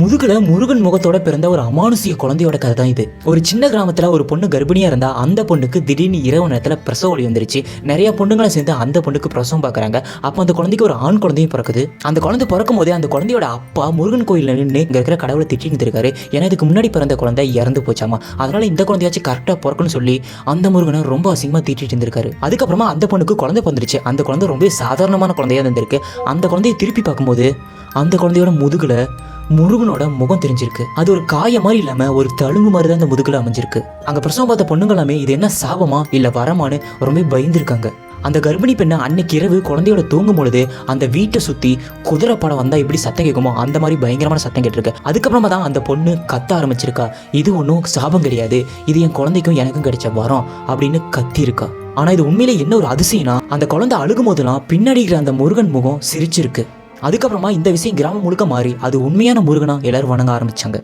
முதுகுல முருகன் முகத்தோட பிறந்த ஒரு அமானுஷிய குழந்தையோட கதை தான் இது. ஒரு சின்ன கிராமத்துல ஒரு பொண்ணு கர்ப்பிணியா இருந்தா அந்த பொண்ணுக்கு திடீர்னு இரவு நேரத்துல பிரசவ வலி வந்துருச்சு. நிறைய பொண்ணுங்களும் சேர்ந்து அந்த பொண்ணுக்கு பிரசவம் பாக்குறாங்க. அப்போ அந்த குழந்தைக்கு ஒரு ஆண் குழந்தையும் பிறக்குது. அந்த குழந்தை பிறக்கும் போதே அந்த குழந்தையோட அப்பா முருகன் கோயில்ல நின்று இங்க இருக்கிற கடவுளை திட்டிட்டு இருக்காரு ஏன்னா இதுக்கு முன்னாடி பிறந்த குழந்தை இறந்து போச்சாமா? அதனால இந்த குழந்தையாச்சும் கரெக்டா பிறக்கணும்னு சொல்லி அந்த முருகனை ரொம்ப அசிங்கமா திட்டிட்டு இருந்திருக்காரு. அதுக்கப்புறமா அந்த பொண்ணுக்கு குழந்தை பிறந்துருச்சு. அந்த குழந்தை ரொம்ப சாதாரணமான குழந்தையா இருந்திருக்கு. அந்த குழந்தையை திருப்பி பார்க்கும்போது அந்த குழந்தையோட முதுகுல முருகனோட முகம் தெரிஞ்சிருக்கு. அது ஒரு காய மாதிரி இல்லாம ஒரு தழும்பு மாதிரி தான் அந்த முதுகுல அமைஞ்சிருக்கு. அங்க பிரசவம் பார்த்த பொண்ணுங்க எல்லாமே இது என்ன சாபமா இல்ல வரமான்னு ரொம்ப பயந்துருக்காங்க. அந்த கர்ப்பிணி பெண்ணை அன்னைக்கு இரவு குழந்தையோட தூங்கும் பொழுது அந்த வீட்டை சுத்தி குதிரை படம் வந்தா எப்படி சத்தம் கேட்குமோ அந்த மாதிரி பயங்கரமான சத்தம் கேட்டிருக்கு. அதுக்கப்புறமா தான் அந்த பொண்ணு கத்த ஆரம்பிச்சிருக்கா. இது ஒன்றும் சாபம் கிடையாது. இது என் குழந்தைக்கும் எனக்கும் கிடைச்ச வரம் அப்படின்னு கத்தி ஆனால் ஆனா இது உண்மையிலே என்ன ஒரு அதிசயம்னா அந்த குழந்தை அழுகும் போதெல்லாம் பின்னாடி இருக்கிற அந்த முருகன் முகம் சிரிச்சிருக்கு. அதுக்கப்புறமா இந்த விஷயம் கிராமம் முழுக்க மாறி அது உண்மையான முருகனா எல்லாரும் வணங்க ஆரம்பிச்சாங்க.